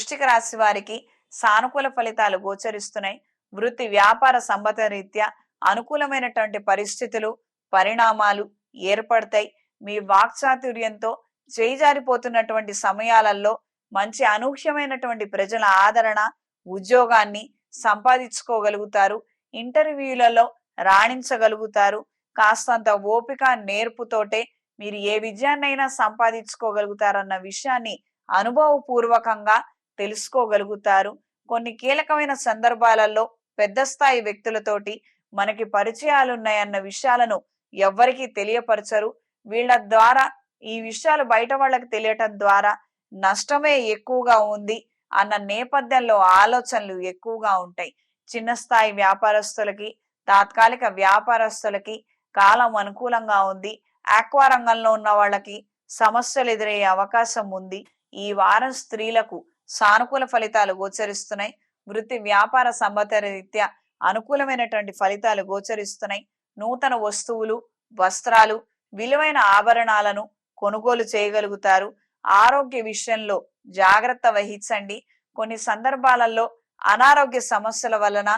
వృష్టిక రాశి వారికి సానుకూల ఫలితాలు గోచరిస్తున్నాయి. వృత్తి వ్యాపార సంబత రీత్యా అనుకూలమైనటువంటి పరిస్థితులు పరిణామాలు ఏర్పడతాయి. మీ వాక్చాతుర్యంతో చేజారిపోతున్నటువంటి సమయాలలో మంచి అనూహ్యమైనటువంటి ప్రజల ఆదరణ ఉద్యోగాన్ని సంపాదించుకోగలుగుతారు. ఇంటర్వ్యూలలో రాణించగలుగుతారు. కాస్తంత ఓపిక నేర్పుతోటే మీరు ఏ విజయాన్నైనా సంపాదించుకోగలుగుతారన్న విషయాన్ని అనుభవపూర్వకంగా తెలుసుకోగలుగుతారు. కొన్ని కీలకమైన సందర్భాలలో పెద్ద స్థాయి వ్యక్తులతోటి మనకి పరిచయాలున్నాయన్న విషయాలను ఎవ్వరికీ తెలియపరచరు. వీళ్ళ ద్వారా ఈ విషయాలు బయట వాళ్ళకి తెలియటం ద్వారా నష్టమే ఎక్కువగా ఉంది అన్న నేపథ్యంలో ఆలోచనలు ఎక్కువగా ఉంటాయి. చిన్న స్థాయి వ్యాపారస్తులకి తాత్కాలిక వ్యాపారస్తులకి కాలం అనుకూలంగా ఉంది. ఆక్వా రంగంలో ఉన్న వాళ్ళకి సమస్యలు ఎదురయ్యే అవకాశం ఉంది. ఈ వారం స్త్రీలకు సానుకూల ఫలితాలు గోచరిస్తున్నాయి. వృత్తి వ్యాపార సంబంధ రీత్యా అనుకూలమైనటువంటి ఫలితాలు గోచరిస్తున్నాయి. నూతన వస్తువులు వస్త్రాలు విలువైన ఆభరణాలను కొనుగోలు చేయగలుగుతారు. ఆరోగ్య విషయంలో జాగ్రత్త వహించండి. కొన్ని సందర్భాలలో అనారోగ్య సమస్యల వలన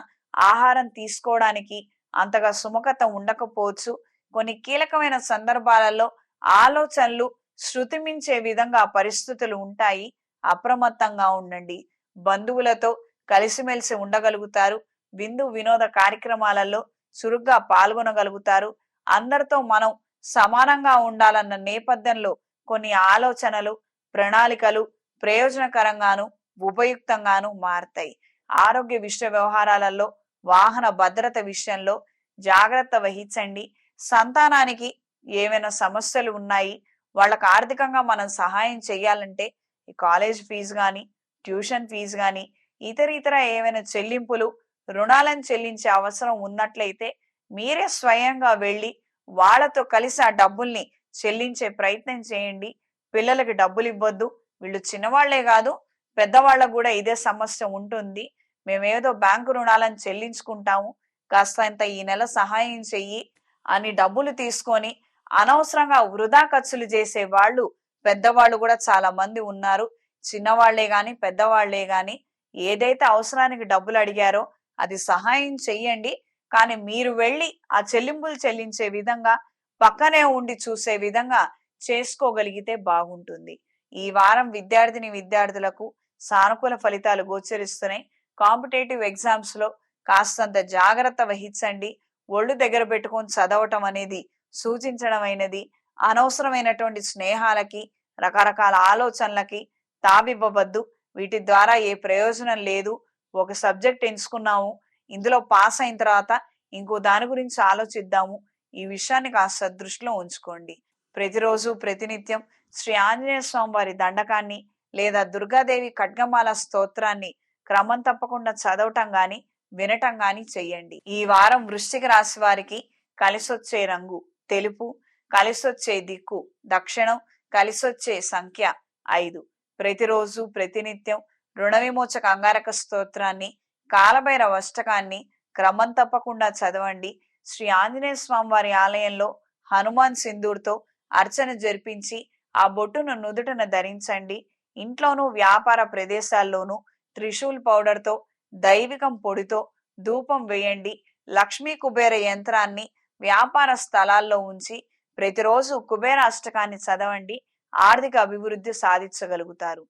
ఆహారం తీసుకోవడానికి అంతగా సుముఖత ఉండకపోవచ్చు. కొన్ని కీలకమైన సందర్భాలలో ఆలోచనలు శృతి మించే విధంగా పరిస్థితులు ఉంటాయి. అప్రమత్తంగా ఉండండి. బంధువులతో కలిసిమెలిసి ఉండగలుగుతారు. విందు వినోద కార్యక్రమాలలో చురుగ్గా పాల్గొనగలుగుతారు. అందరితో మనం సమానంగా ఉండాలన్న నేపథ్యంలో కొన్ని ఆలోచనలు ప్రణాళికలు ప్రయోజనకరంగాను ఉపయుక్తంగాను మారతాయి. ఆరోగ్య విషయ వ్యవహారాలలో వాహన భద్రత విషయంలో జాగ్రత్త వహించండి. సంతానానికి ఏమైనా సమస్యలు ఉన్నాయి వాళ్ళకు ఆర్థికంగా మనం సహాయం చేయాలంటే ఈ కాలేజ్ ఫీజు కానీ ట్యూషన్ ఫీజు కానీ ఇతర ఇతర ఏమైనా చెల్లింపులు రుణాలను చెల్లించే అవసరం ఉన్నట్లయితే మీరే స్వయంగా వెళ్ళి వాళ్ళతో కలిసి ఆ డబ్బుల్ని చెల్లించే ప్రయత్నం చేయండి. పిల్లలకి డబ్బులు ఇవ్వద్దు. వీళ్ళు చిన్నవాళ్ళే కాదు పెద్దవాళ్ళకు కూడా ఇదే సమస్య ఉంటుంది. మేమేదో బ్యాంకు రుణాలను చెల్లించుకుంటాము. కాస్త ఇంత ఈ నెల సహాయం చెయ్యి అని డబ్బులు తీసుకొని అనవసరంగా వృధా ఖర్చులు చేసే వాళ్ళు పెద్దవాళ్ళు కూడా చాలా మంది ఉన్నారు. చిన్నవాళ్ళే గాని పెద్దవాళ్ళే గాని ఏదైతే అవసరానికి డబ్బులు అడిగారో అది సహాయం చెయ్యండి. కానీ మీరు వెళ్ళి ఆ చెల్లింపులు చెల్లించే విధంగా పక్కనే ఉండి చూసే విధంగా చేసుకోగలిగితే బాగుంటుంది. ఈ వారం విద్యార్థిని విద్యార్థులకు సానుకూల ఫలితాలు గోచరిస్తున్నాయి. కాంపిటేటివ్ ఎగ్జామ్స్లో కాస్తంత జాగ్రత్త వహించండి. ఒళ్ళు దగ్గర పెట్టుకొని చదవటం అనేది సూచించడం అయినది. అనవసరమైనటువంటి స్నేహాలకి రకరకాల ఆలోచనలకి తావివ్వవద్దు. వీటి ద్వారా ఏ ప్రయోజనం లేదు. ఒక సబ్జెక్ట్ ఎంచుకున్నాము ఇందులో పాస్ అయిన తర్వాత ఇంకో దాని గురించి ఆలోచిద్దాము. ఈ విషయాన్ని కాస్త దృష్టిలో ఉంచుకోండి. ప్రతిరోజు ప్రతినిత్యం శ్రీ ఆంజనేయ స్వామి వారి దండకాన్ని లేదా దుర్గాదేవి ఖడ్గమాల స్తోత్రాన్ని క్రమం తప్పకుండా చదవటం గాని వినటం గాని చెయ్యండి. ఈ వారం వృశ్చిక రాశి వారికి కలిసొచ్చే రంగు తెలుపు కలిసొచ్చే దిక్కు దక్షిణం కలిసొచ్చే సంఖ్య ఐదు. ప్రతిరోజు ప్రతినిత్యం రుణ విమోచక అంగారక స్తోత్రాన్ని కాలభైరవ అష్టకాన్ని క్రమం తప్పకుండా చదవండి. శ్రీ ఆంజనేయ స్వామి వారి ఆలయంలో హనుమాన్ సింధూర్తో అర్చన జరిపించి ఆ బొట్టును నుదుటన ధరించండి. ఇంట్లోనూ వ్యాపార ప్రదేశాల్లోనూ త్రిశూల్ పౌడర్తో దైవికం పొడితో ధూపం వేయండి. లక్ష్మీ కుబేర యంత్రాన్ని వ్యాపార స్థలాల్లో ఉంచి ప్రతిరోజు కుబేర అష్టకాన్ని చదవండి. ఆర్థిక అభివృద్ధి సాధించగలుగుతారు.